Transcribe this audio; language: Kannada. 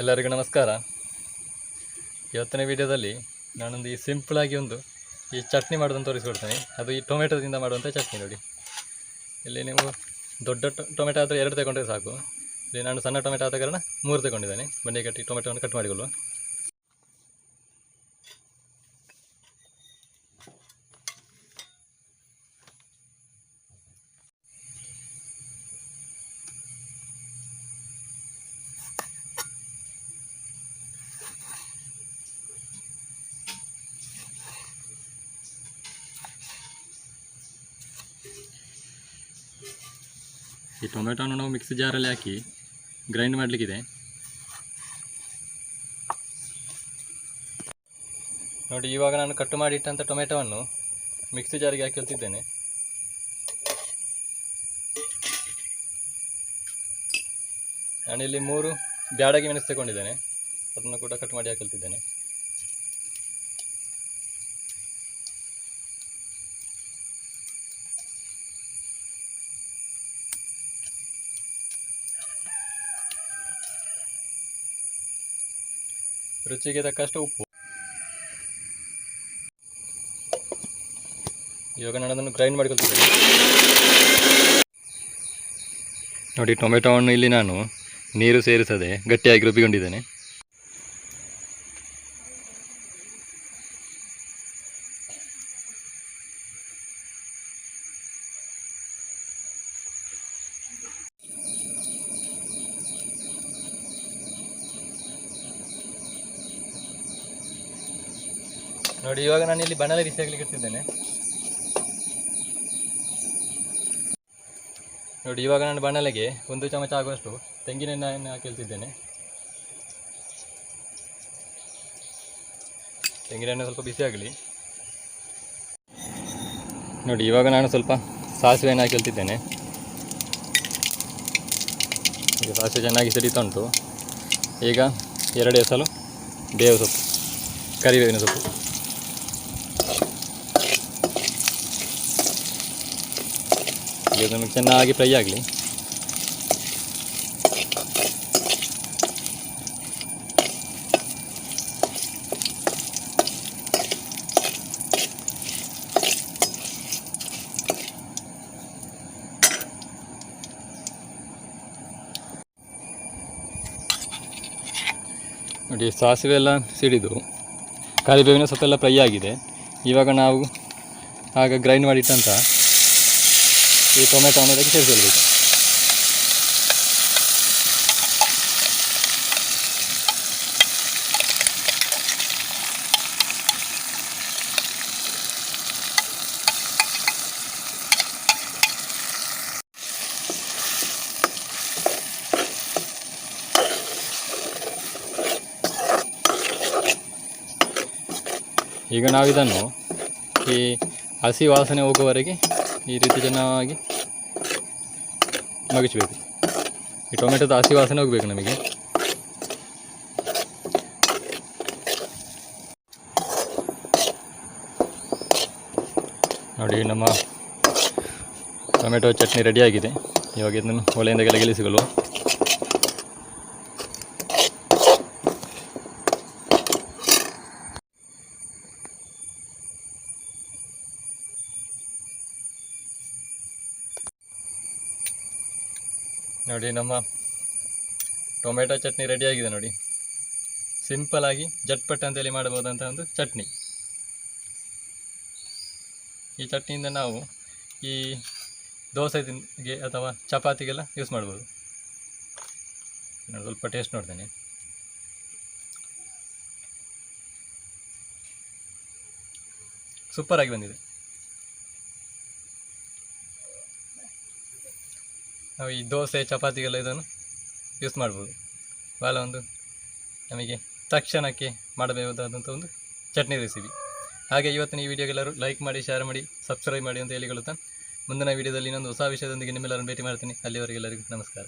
ಎಲ್ಲರಿಗೂ ನಮಸ್ಕಾರ. ಇವತ್ತನೇ ವಿಡಿಯೋದಲ್ಲಿ ನಾನೊಂದು ಈ ಸಿಂಪಲಾಗಿ ಒಂದು ಈ ಚಟ್ನಿ ಮಾಡೋದನ್ನು ತೋರಿಸ್ಕೊಡ್ತೇನೆ. ಅದು ಈ ಟೊಮೆಟೊದಿಂದ ಮಾಡುವಂಥ ಚಟ್ನಿ ನೋಡಿ. ಇಲ್ಲಿ ನೀವು ದೊಡ್ಡ ಟೊಮೆಟೊ ಆದರೆ ಎರಡು ತಗೊಂಡ್ರೆ ಸಾಕು. ಇಲ್ಲಿ ನಾನು ಸಣ್ಣ ಟೊಮೆಟೊ ಆದ ಕಾರಣ ಮೂರು ತಗೊಂಡಿದ್ದೇನೆ. ಬನ್ನಿ ಕಟ್ಟಿ ಟೊಮೆಟೊವನ್ನು ಕಟ್ ಮಾಡಿಕೊಳ್ಳುವ. ಈ ಟೊಮೆಟೊನ ನಾವು ಮಿಕ್ಸಿ ಜಾರಲ್ಲಿ ಹಾಕಿ ಗ್ರೈಂಡ್ ಮಾಡಲಿಕ್ಕಿದೆ. ನೋಡಿ, ಇವಾಗ ನಾನು ಕಟ್ ಮಾಡಿಟ್ಟಂಥ ಟೊಮೆಟೊವನ್ನು ಮಿಕ್ಸಿ ಜಾರಿಗೆ ಹಾಕಿ ಕಲ್ತಿದ್ದೇನೆ ಇಲ್ಲಿ ಮೂರು ಬ್ಯಾಡಗಿ ಮೆಣಸು ತಗೊಂಡಿದ್ದೇನೆ. ಅದನ್ನು ಕೂಡ ಕಟ್ ಮಾಡಿ ಹಾಕಿ ರುಚಿಗೆ ತಕ್ಕಷ್ಟು ಉಪ್ಪು. ಇವಾಗ ನಾನು ಅದನ್ನು ಗ್ರೈಂಡ್ ಮಾಡ್ಕೊಳ್ತಿದ್ದೇನೆ. ನೋಡಿ, ಟೊಮೆಟೊವನ್ನು ಇಲ್ಲಿ ನಾನು ನೀರು ಸೇರಿಸದೆ ಗಟ್ಟಿಯಾಗಿ ರುಬ್ಬಿಕೊಂಡಿದ್ದೇನೆ. ನೋಡಿ, ಇವಾಗ ನಾನು ಇಲ್ಲಿ ಬಣ್ಣದ ಬಿಸಿ ಆಗ್ಲಿಕ್ಕೆ ಇಟ್ಟಿದ್ದೇನೆ. ನೋಡಿ, ಇವಾಗ ನಾನು ಬಣ್ಣಲೆಗೆ ಒಂದು ಚಮಚ ಆಗುವಷ್ಟು ತೆಂಗಿನೆಣ್ಣೆಯನ್ನು ಹಾಕಿಲ್ತಿದ್ದೇನೆ ತೆಂಗಿನೆಣ್ಣೆ ಸ್ವಲ್ಪ ಬಿಸಿ ಆಗಲಿ. ನೋಡಿ, ಇವಾಗ ನಾನು ಸ್ವಲ್ಪ ಸಾಸಿವೆಯನ್ನು ಹಾಕಿಳ್ತಿದ್ದೇನೆ ಈಗ ಸಾಸಿವೆ ಚೆನ್ನಾಗಿ ಸಿಡಿತಾ ಉಂಟು. ಈಗ ಎರಡು ಎಸಲು ಬೇವು ಸೊಪ್ಪು, ಕರಿಬೇವಿನ ಸೊಪ್ಪು. ಈಗ ಅದನ್ನು ಚೆನ್ನಾಗಿ ಫ್ರೈ ಆಗಲಿ. ನೋಡಿ ಸಾಸಿವೆ ಎಲ್ಲ ಸಿಡಿದು ಕರಿಬೇವಿನ ಸೊಪ್ಪೆಲ್ಲ ಫ್ರೈ ಆಗಿದೆ. ಇವಾಗ ನಾವು ಆಗ ಗ್ರೈಂಡ್ ಮಾಡಿಟ್ಟಂಥ ಈ ಟೊಮೆಟೊ ಅದಕ್ಕೆ ಸೇರಿಸಬೇಕು ಈಗ ನಾವಿದನ್ನು ಈ ಹಸಿ ವಾಸನೆ ಹೋಗುವವರೆಗೆ ಈ ರೀತಿ ಚೆನ್ನಾಗಿ ಮಗಚಬೇಕು ಈ ಟೊಮೆಟೊದ ಹಸಿ ವಾಸನೆ ಹೋಗಬೇಕು ನಮಗೆ. ನೋಡಿ, ನಮ್ಮ ಟೊಮೆಟೊ ಚಟ್ನಿ ರೆಡಿಯಾಗಿದೆ ಇವಾಗ ಇದನ್ನು ಒಲೆಯಿಂದ ಕೆಳಗಿಳಿಸಿಕೊಳ್ಳುವ ನೋಡಿ, ನಮ್ಮ ಟೊಮೆಟೊ ಚಟ್ನಿ ರೆಡಿಯಾಗಿದೆ ನೋಡಿ. ಸಿಂಪಲ್ ಆಗಿ ಜಟ್ಪಟ್ ಅಂತೇಳಿ ಮಾಡಬಹುದಂತ ಒಂದು ಚಟ್ನಿ. ಈ ಚಟ್ನಿಯಿಂದ ನಾವು ಈ ದೋಸೆ ತಿನ್ಗೆ ಅಥವಾ ಚಪಾತಿಗೆಲ್ಲ ಯೂಸ್ ಮಾಡ್ಬೋದು ನಾನು ಸ್ವಲ್ಪ ಟೇಸ್ಟ್ ನೋಡ್ತೇನೆ. ಸೂಪರಾಗಿ ಬಂದಿದೆ. ನಾವು ಈ ದೋಸೆ ಚಪಾತಿಗೆಲ್ಲ ಇದನ್ನು ಯೂಸ್ ಮಾಡ್ಬೋದು. ಭಾಳ ಒಂದು ನಮಗೆ ತಕ್ಷಣಕ್ಕೆ ಮಾಡಬಹುದಾದಂಥ ಒಂದು ಚಟ್ನಿ ರೆಸಿಪಿ ಹಾಗೆ ಇವತ್ತಿನ ಈ ವಿಡಿಯೋಗೆಲ್ಲರೂ ಲೈಕ್ ಮಾಡಿ ಶೇರ್ ಮಾಡಿ ಸಬ್ಸ್ಕ್ರೈಬ್ ಮಾಡಿ ಅಂತ ಹೇಳಿಕೊಳ್ಳುತ್ತಾ ಮುಂದಿನ ವಿಡಿಯೋದಲ್ಲಿ ಇನ್ನೊಂದು ಹೊಸ ವಿಷಯದೊಂದಿಗೆ ನಿಮ್ಮೆಲ್ಲರನ್ನು ಭೇಟಿ ಮಾಡ್ತೀನಿ. ಅಲ್ಲಿವರೆಗೆಲ್ಲರಿಗೂ ನಮಸ್ಕಾರ.